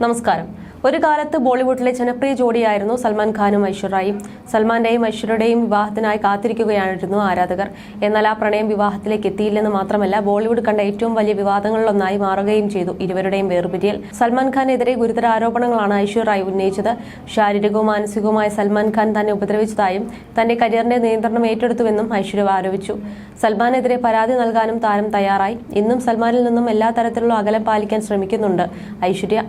നമസ്കാരം. ഒരു കാലത്ത് ബോളിവുഡിലെ ജനപ്രിയ ജോഡിയായിരുന്നു സൽമാൻ ഖാനും ഐശ്വര്യയും സൽമാന്റെയും ഐശ്വര്യയുടെയും വിവാഹത്തിനായി കാത്തിരിക്കുകയായിരുന്നു ആരാധകർ. എന്നാൽ ആ പ്രണയം വിവാഹത്തിലേക്ക് എത്തിയില്ലെന്ന് മാത്രമല്ല ബോളിവുഡ് കണ്ട ഏറ്റവും വലിയ വിവാദങ്ങളിലൊന്നായി മാറുകയും ചെയ്തു ഇരുവരുടെയും വേർപിരിയൽ. സൽമാൻ ഖാനെതിരെ ഗുരുതര ആരോപണങ്ങളാണ് ഐശ്വര്യ ഉന്നയിച്ചത്. ശാരീരികവും മാനസികവുമായ സൽമാൻ ഖാൻ തന്നെ ഉപദ്രവിച്ചതായും തന്റെ കരിയറിന്റെ നിയന്ത്രണം ഏറ്റെടുത്തുവെന്നും ഐശ്വര്യ ആരോപിച്ചു. സൽമാനെതിരെ പരാതി നൽകാനും താരം തയ്യാറായി. ഇന്നും സൽമാനിൽ നിന്നും എല്ലാ തരത്തിലുള്ള അകലം പാലിക്കാൻ ശ്രമിക്കുന്നുണ്ട് ഐശ്വര്യ.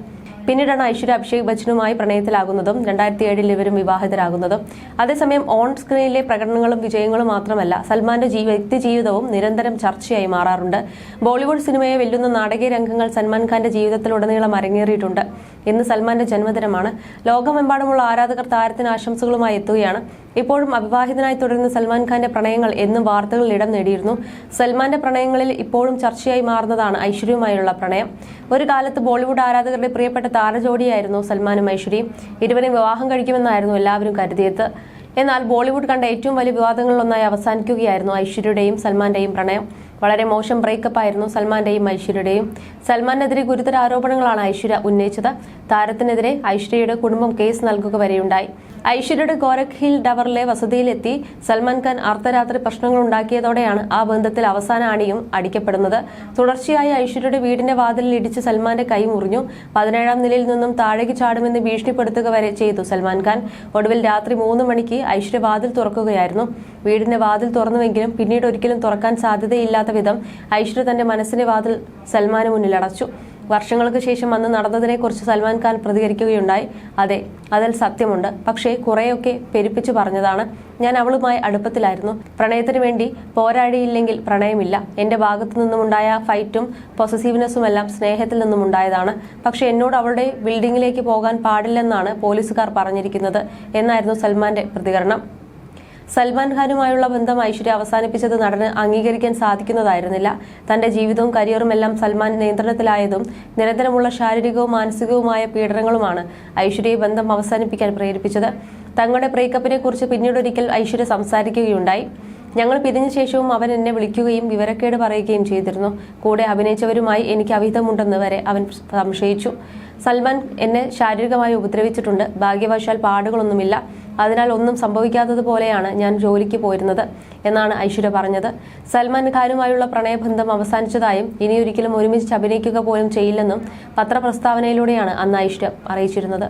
പിന്നീടാണ് ഐശ്വര്യ അഭിഷേക് ബച്ചനുമായി പ്രണയത്തിലാകുന്നതും രണ്ടായിരത്തി ഏഴിൽ ഇവരും വിവാഹിതരാകുന്നതും. അതേസമയം ഓൺ സ്ക്രീനിലെ പ്രകടനങ്ങളും വിജയങ്ങളും മാത്രമല്ല സൽമാന്റെ വ്യക്തിജീവിതവും വ്യക്തി ജീവിതവും നിരന്തരം ചർച്ചയായി മാറാറുണ്ട്. ബോളിവുഡ് സിനിമയെ വെല്ലുന്ന നാടകീയ രംഗങ്ങൾ സൽമാൻ ഖാന്റെ ജീവിതത്തിലുടനീളം അരങ്ങേറിയിട്ടുണ്ട്. ഇന്ന് സൽമാന്റെ ജന്മദിനമാണ്. ലോകമെമ്പാടുമുള്ള ആരാധകർ താരത്തിന് ആശംസകളുമായി എത്തുകയാണ്. ഇപ്പോഴും അവിവാഹിതനായി തുടരുന്ന സൽമാൻ ഖാന്റെ പ്രണയങ്ങൾ എന്നും വാർത്തകളിൽ ഇടം നേടിയിരുന്നു. സൽമാന്റെ പ്രണയങ്ങളിൽ ഇപ്പോഴും ചർച്ചയായി മാറുന്നതാണ് ഐശ്വര്യവുമായുള്ള പ്രണയം. ഒരു കാലത്ത് ബോളിവുഡ് ആരാധകരുടെ പ്രിയപ്പെട്ട താരജോഡിയായിരുന്നു സൽമാനും ഐശ്വര്യയും. ഇരുവരെയും വിവാഹം കഴിക്കുമെന്നായിരുന്നു എല്ലാവരും കരുതിയത്. എന്നാൽ ബോളിവുഡ് കണ്ട ഏറ്റവും വലിയ വിവാദങ്ങളിലൊന്നായി അവസാനിക്കുകയായിരുന്നു ഐശ്വര്യയുടെയും സൽമാന്റെയും പ്രണയം. വളരെ മോശം ബ്രേക്കപ്പ് ആയിരുന്നു സൽമാന്റെയും ഐശ്വര്യയുടെയും. സൽമാനെതിരെ ഗുരുതര ആരോപണങ്ങളാണ് ഐശ്വര്യ ഉന്നയിച്ചത്. താരത്തിനെതിരെ ഐശ്വര്യയുടെ കുടുംബം കേസ് നൽകുക വരെയുണ്ടായി. ഐശ്വര്യയുടെ ഗോരഖ് ഹിൽ ടവറിലെ വസതിയിലെത്തി സൽമാൻ ഖാൻ അർദ്ധരാത്രി പ്രശ്നങ്ങൾ ഉണ്ടാക്കിയതോടെയാണ് ആ ബന്ധത്തിൽ അവസാന അണിയും അടിക്കപ്പെടുന്നത്. തുടർച്ചയായി ഐശ്വര്യയുടെ വീടിന്റെ വാതിലിൽ ഇടിച്ച് സൽമാന്റെ കൈ മുറിഞ്ഞു. പതിനേഴാം നിലയിൽ നിന്നും താഴേക്ക് ചാടുമെന്ന് ഭീഷണിപ്പെടുത്തുക വരെ ചെയ്തു സൽമാൻ ഖാൻ. ഒടുവിൽ രാത്രി മൂന്ന് മണിക്ക് ഐശ്വര്യ വാതിൽ തുറക്കുകയായിരുന്നു. വീടിന്റെ വാതിൽ തുറന്നുവെങ്കിലും പിന്നീട് ഒരിക്കലും തുറക്കാൻ സാധ്യതയില്ലാത്ത വിധം ഐശ്വര്യ തന്റെ മനസ്സിന്റെ വാതിൽ സൽമാന് മുന്നിൽ അടച്ചു. വർഷങ്ങൾക്ക് ശേഷം അന്ന് നടന്നതിനെക്കുറിച്ച് സൽമാൻ ഖാൻ പ്രതികരിക്കുകയുണ്ടായി. അതെ അതിൽ സത്യമുണ്ട്. പക്ഷേ കുറേയൊക്കെ പെരുപ്പിച്ചു പറഞ്ഞതാണ്. ഞാൻ അവളുമായി അടുപ്പത്തിലായിരുന്നു. പ്രണയത്തിന് വേണ്ടി പോരാടിയില്ലെങ്കിൽ പ്രണയമില്ല. എന്റെ ഭാഗത്തു നിന്നുമുണ്ടായ ഫൈറ്റും പൊസസീവ്നെസ്സുമെല്ലാം സ്നേഹത്തിൽ നിന്നുമുണ്ടായതാണ്. പക്ഷെ എന്നോട് അവളുടെ ബിൽഡിംഗിലേക്ക് പോകാൻ പാടില്ലെന്നാണ് പോലീസുകാർ പറഞ്ഞിരിക്കുന്നത്. എന്നായിരുന്നു സൽമാന്റെ പ്രതികരണം. സൽമാൻ ഖാനുമായുള്ള ബന്ധം ഐശ്വര്യ അവസാനിപ്പിച്ചത് നടന് അംഗീകരിക്കാൻ സാധിക്കുന്നതായിരുന്നില്ല. തന്റെ ജീവിതവും കരിയറും എല്ലാം സൽമാൻ നിയന്ത്രണത്തിലായതും നിരന്തരമുള്ള ശാരീരികവും മാനസികവുമായ പീഡനങ്ങളുമാണ് ഐശ്വര്യയെ ബന്ധം അവസാനിപ്പിക്കാൻ പ്രേരിപ്പിച്ചത്. തങ്ങളുടെ ബ്രേക്കപ്പിനെ കുറിച്ച് പിന്നീടൊരിക്കൽ ഐശ്വര്യ സംസാരിക്കുകയുണ്ടായി. ഞങ്ങൾ പിരിഞ്ഞ ശേഷവും അവൻ എന്നെ വിളിക്കുകയും വിവരക്കേട് പറയുകയും ചെയ്തിരുന്നു. കൂടെ അഭിനയിച്ചവരുമായി എനിക്ക് അവിധമുണ്ടെന്ന് വരെ അവൻ സംശയിച്ചു. സൽമാൻ എന്നെ ശാരീരികമായി ഉപദ്രവിച്ചിട്ടുണ്ട്. ഭാഗ്യവശാൽ പാടുകളൊന്നുമില്ല. അതിനാൽ ഒന്നും സംഭവിക്കാത്തതുപോലെയാണ് ഞാൻ ജോലിക്ക് പോയിരുന്നത് എന്നാണ് ഐശ്വര്യ പറഞ്ഞത്. സൽമാൻ ഖാനുമായുള്ള പ്രണയബന്ധം അവസാനിച്ചതായും ഇനിയൊരിക്കലും ഒരുമിച്ച് അഭിനയിക്കുക പോലും ചെയ്യില്ലെന്നും പത്രപ്രസ്താവനയിലൂടെയാണ് അന്ന് ഐശ്വര്യ അറിയിച്ചിരുന്നത്.